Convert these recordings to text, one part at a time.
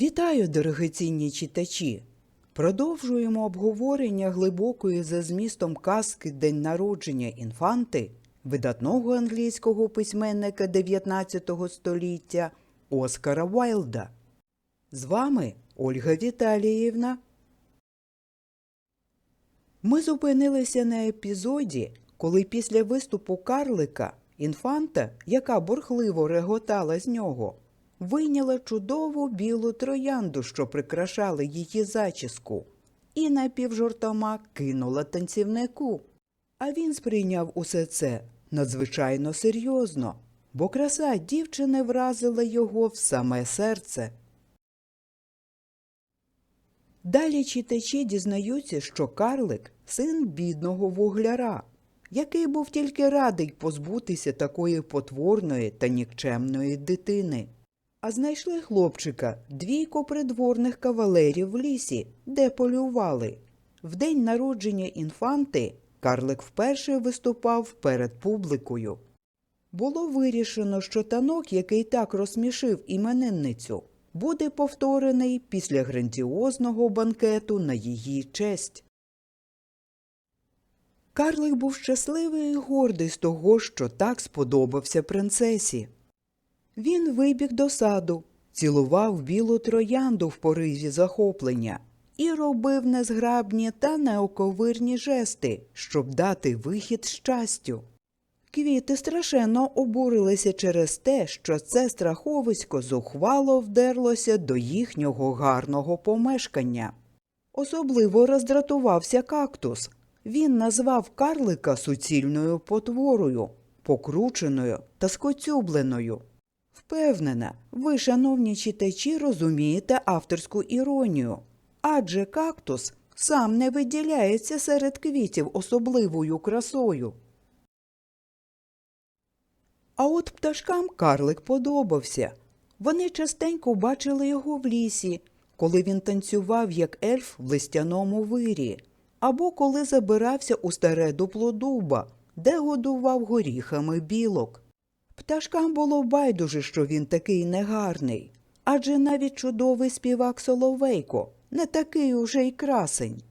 Вітаю, дорогоцінні читачі! Продовжуємо обговорення глибокої за змістом казки День народження інфанти видатного англійського письменника 19 століття Оскара Вайлда. З вами Ольга Віталіївна. Ми зупинилися на епізоді, коли після виступу карлика інфанта, яка бурхливо реготала з нього, вийняла чудову білу троянду, що прикрашала її зачіску, і напівжартома кинула танцівнику. А він сприйняв усе це надзвичайно серйозно, бо краса дівчини вразила його в саме серце. Далі читачі дізнаються, що карлик син бідного вугляра, який був тільки радий позбутися такої потворної та нікчемної дитини. А знайшли хлопчика двійко придворних кавалерів в лісі, де полювали. В день народження інфанти карлик вперше виступав перед публікою. Було вирішено, що танок, який так розсмішив іменинницю, буде повторений після грандіозного банкету на її честь. Карлик був щасливий і гордий з того, що так сподобався принцесі. Він вибіг до саду, цілував білу троянду в пориві захоплення і робив незграбні та неоковирні жести, щоб дати вихід щастю. Квіти страшенно обурилися через те, що це страховисько зухвало вдерлося до їхнього гарного помешкання. Особливо роздратувався кактус. Він назвав карлика суцільною потворою, покрученою та скоцюбленою. Впевнена, ви, шановні читачі, розумієте авторську іронію, адже кактус сам не виділяється серед квітів особливою красою. А от пташкам карлик подобався. Вони частенько бачили його в лісі, коли він танцював як ельф в листяному вирі, або коли забирався у старе дупло дуба, де годував горіхами білок. Пташкам було байдуже, що він такий негарний, адже навіть чудовий співак Соловейко не такий уже й красень.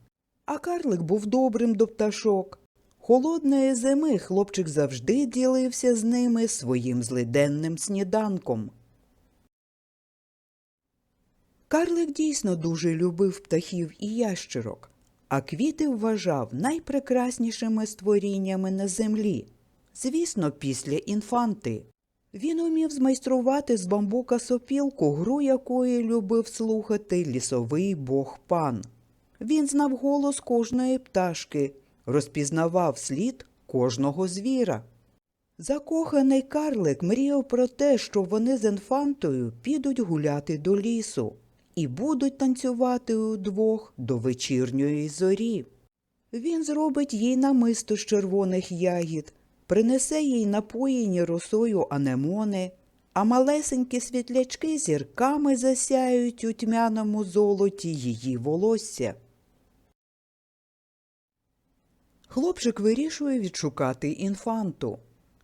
А карлик був добрим до пташок. Холодної зими хлопчик завжди ділився з ними своїм злиденним сніданком. Карлик дійсно дуже любив птахів і ящерок, а квіти вважав найпрекраснішими створіннями на землі. Звісно, після інфанти. Він умів змайструвати з бамбука сопілку, гру якої любив слухати лісовий бог пан. Він знав голос кожної пташки, розпізнавав слід кожного звіра. Закоханий карлик мріяв про те, що вони з інфантою підуть гуляти до лісу і будуть танцювати удвох до вечірньої зорі. Він зробить їй намисто з червоних ягід, принесе їй напоїні росою анемони, а малесенькі світлячки зірками засяють у тьмяному золоті її волосся. Хлопчик вирішує відшукати інфанту.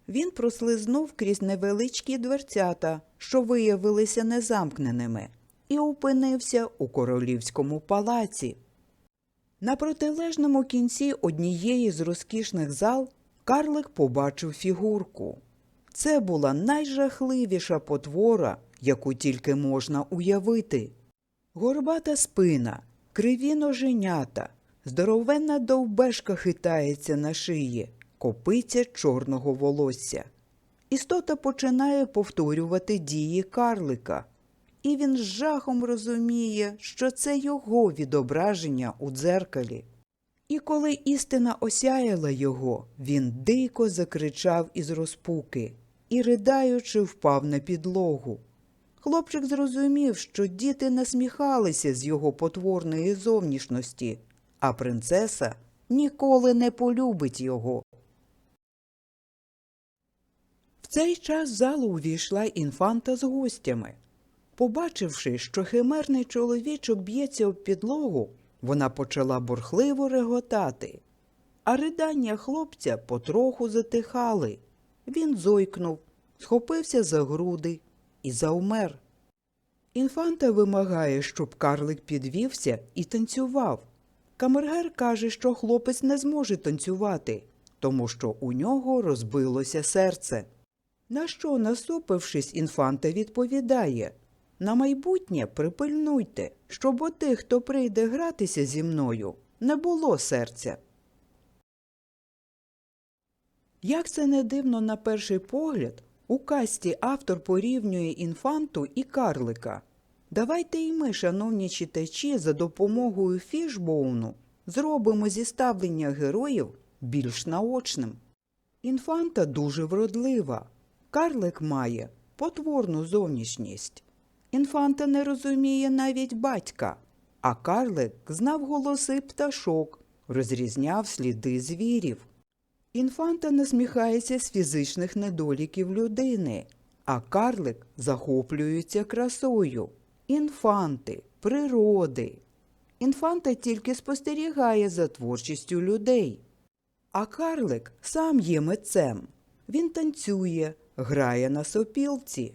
Він прослизнув крізь невеличкі дверцята, що виявилися незамкненими, і опинився у королівському палаці. На протилежному кінці однієї з розкішних зал карлик побачив фігурку. Це була найжахливіша потвора, яку тільки можна уявити. Горбата спина, криві ноженята, здоровенна довбешка хитається на шиї, копиця чорного волосся. Істота починає повторювати дії карлика, і він з жахом розуміє, що це його відображення у дзеркалі. І коли істина осяяла його, він дико закричав із розпуки і, ридаючи, впав на підлогу. Хлопчик зрозумів, що діти насміхалися з його потворної зовнішності, а принцеса ніколи не полюбить його. В цей час залу увійшла інфанта з гостями. Побачивши, що химерний чоловічок б'ється об підлогу, вона почала бурхливо реготати, а ридання хлопця потроху затихали. Він зойкнув, схопився за груди і заумер. Інфанта вимагає, щоб карлик підвівся і танцював. Камергер каже, що хлопець не зможе танцювати, тому що у нього розбилося серце. На що, насупившись, інфанта відповідає На майбутнє припильнуйте, щоб у тих, хто прийде гратися зі мною, не було серця. Як це не дивно на перший погляд, у касті автор порівнює інфанту і карлика. Давайте і ми, шановні читачі, за допомогою фішбоуну зробимо зіставлення героїв більш наочним. Інфанта дуже вродлива. Карлик має потворну зовнішність. Інфанта не розуміє навіть батька, а карлик знав голоси пташок, розрізняв сліди звірів. Інфанта насміхається з фізичних недоліків людини, а карлик захоплюється красою. Інфанти, природи. Інфанта тільки спостерігає за творчістю людей. А карлик сам є митцем. Він танцює, грає на сопілці.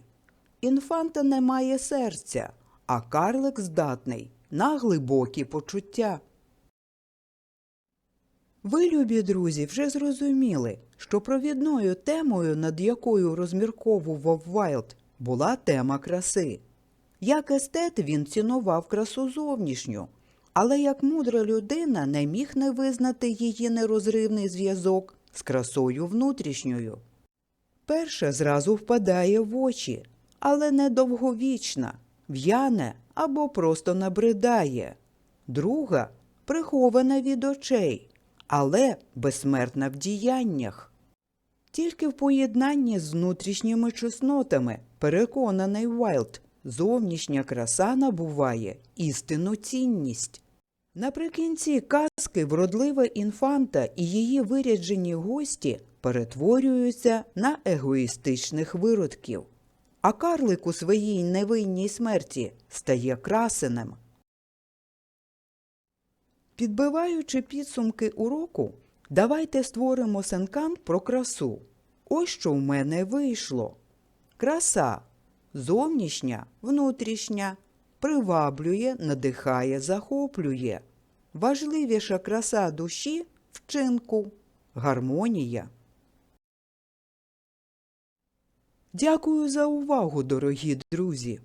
Інфанта не має серця, а карлик здатний на глибокі почуття. Ви, любі друзі, вже зрозуміли, що провідною темою, над якою розмірковував Вайлд, була тема краси. Як естет він цінував красу зовнішню, але як мудра людина не міг не визнати її нерозривний зв'язок з красою внутрішньою. Перша зразу впадає в очі, але не довговічна, в'яне або просто набридає. Друга прихована від очей, але безсмертна в діяннях. Тільки в поєднанні з внутрішніми чеснотами, переконаний Вайлд, зовнішня краса набуває істинну цінність. Наприкінці казки вродлива інфанта і її виряджені гості перетворюються на егоїстичних виродків, а карлик у своїй невинній смерті стає красенем. Підбиваючи підсумки уроку, давайте створимо сенкан про красу. Ось що в мене вийшло. Краса зовнішня, внутрішня, приваблює, надихає, захоплює. Важливіша краса душі вчинку, гармонія. Дякую за увагу, дорогі друзі!